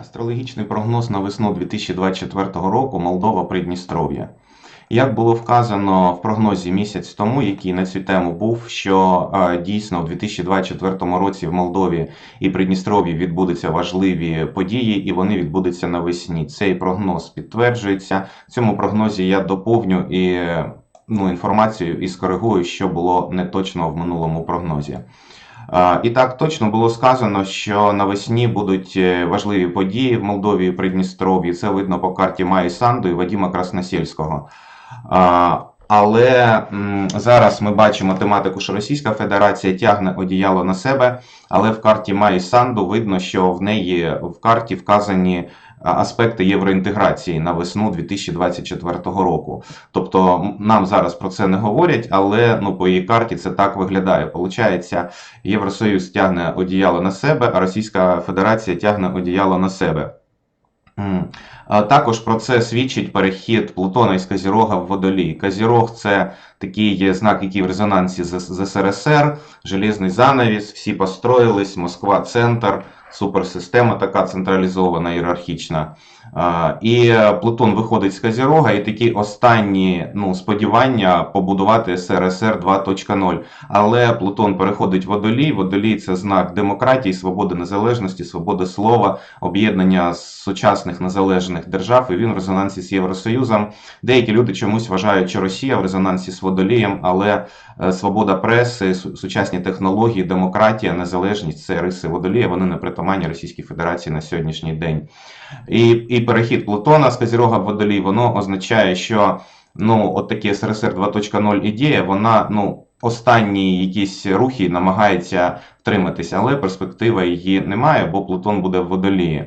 Астрологічний прогноз на весну 2024 року Молдова Придністров'я. Як було вказано в прогнозі місяць тому, який на цю тему був, що е, дійсно у 2024 році в Молдові і Придністров'ї відбудуться важливі події, і вони відбудуться навесні. Цей прогноз підтверджується. В цьому прогнозі я доповню і ну, інформацію і скоригую, що було неточно в минулому прогнозі. І так точно було сказано, що навесні будуть е, важливі події в Молдові і Придністров'ї. Це видно по карті Маї Санду і Вадима Красносільського. Але зараз ми бачимо тематику, що Російська Федерація тягне одіяло на себе, але в карті Маї Санду видно, що в неї в карті вказані аспекти євроінтеграції на весну 2024 року. Тобто нам зараз про це не говорять, але ну, по її карті це так виглядає. Получається, Євросоюз тягне одіяло на себе, а Російська Федерація тягне одіяло на себе. Також про це свідчить перехід Плутона із Казірога в Водолій. Казірог це такий знак, який в резонансі з, з СРСР, железний занавіс, всі построїлись, Москва центр, суперсистема така централізована, ієрархічна. І е, Плутон виходить з Казірога, і такі останні ну, сподівання побудувати СРСР 2.0. Але Плутон переходить в Водолій. Водолій це знак демократії, свободи незалежності, свободи слова, об'єднання сучасних незалежних держав, і він в резонансі з Євросоюзом. Деякі люди чомусь вважають, що Росія в резонансі з Водолієм, але е, свобода преси, сучасні технології, демократія, незалежність це риси Водолія. Вони не притаманні Російській Федерації на сьогоднішній день. І, і перехід Плутона з Козірога в Водолій, воно означає, що ну, от такі СРСР 2.0 ідея, вона ну, останні якісь рухи намагається втриматися, але перспектива її немає, бо Плутон буде в Водолії.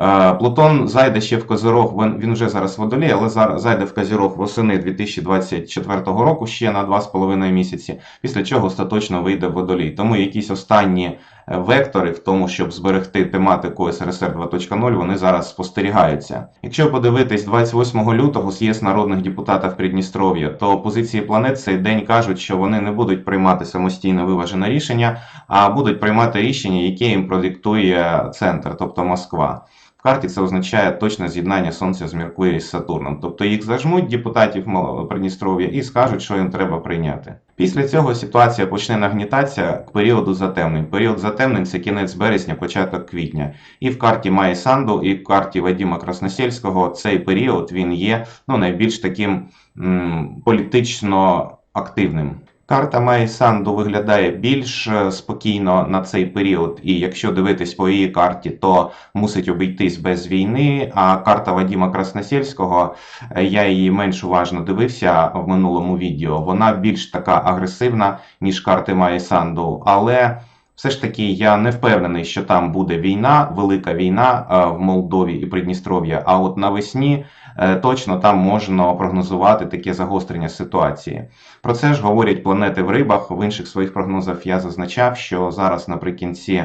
Е, Плутон зайде ще в Козирог, він, вже зараз в Водолії, але зайде в Козирог восени 2024 року ще на 2,5 місяці, після чого остаточно вийде в Водолій. Тому якісь останні е, вектори в тому, щоб зберегти тематику СРСР 2.0, вони зараз спостерігаються. Якщо подивитись 28 лютого з'їзд народних депутатів Придністров'я, то позиції планет цей день кажуть, що вони не будуть приймати самостійно виважене рішення, а будуть приймати рішення, яке їм продиктує центр, тобто Москва. Карті це означає точне з'єднання Сонця з Меркурією з Сатурном. Тобто їх зажмуть депутатів Придністров'я і скажуть, що їм треба прийняти. Після цього ситуація почне нагнітатися к періоду затемнень. Період затемнень це кінець березня, початок квітня. І в карті Майі Санду, і в карті Вадима Красносельського цей період він є ну, найбільш таким м, політично активним. Карта Майі Санду виглядає більш е, спокійно на цей період, і якщо дивитись по її карті, то мусить обійтись без війни. А карта Вадіма Красносельського, е, я її менш уважно дивився в минулому відео. Вона більш така агресивна, ніж карти Майі Санду. Але все ж таки я не впевнений, що там буде війна, велика війна е, в Молдові і Придністров'я. А от навесні е, точно там можна прогнозувати таке загострення ситуації. Про це ж говорять планети в рибах. В інших своїх прогнозах я зазначав, що зараз наприкінці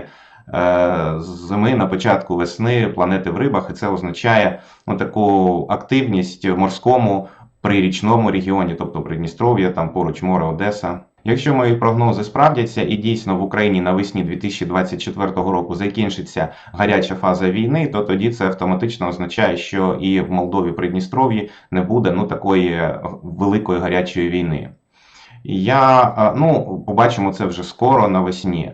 е, зими, на початку весни планети в рибах, і це означає ну, таку активність в морському прирічному регіоні, тобто Придністров'я, там поруч море, Одеса. Якщо мої прогнози справдяться і дійсно в Україні навесні 2024 року закінчиться гаряча фаза війни, то тоді це автоматично означає, що і в Молдові Придністров'ї не буде ну такої великої гарячої війни. Я ну побачимо це вже скоро навесні.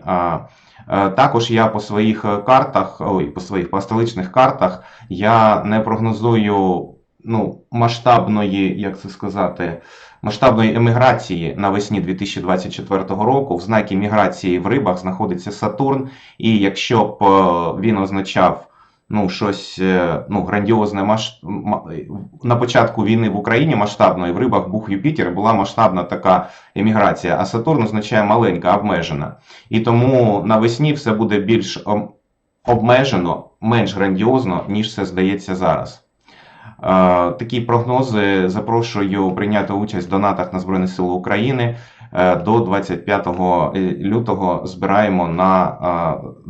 Також я по своїх картах, ой, по своїх по столичних картах я не прогнозую ну, масштабної, як це сказати, масштабної еміграції навесні 2024 року. В знакі міграції в рибах знаходиться Сатурн, і якщо б е, він означав ну, щось е, ну, грандіозне маш... на початку війни в Україні масштабної, в рибах був Юпітер, була масштабна така еміграція, а Сатурн означає маленька, обмежена. І тому навесні все буде більш обмежено, менш грандіозно, ніж це здається зараз. Е, Такі прогнози запрошую прийняти участь в донатах на Збройні Сили України. Е, До 25 лютого збираємо на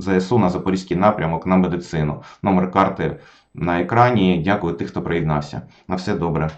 е, ЗСУ на Запорізький напрямок на медицину. Номер карти на екрані. Дякую тих, хто приєднався. На все добре.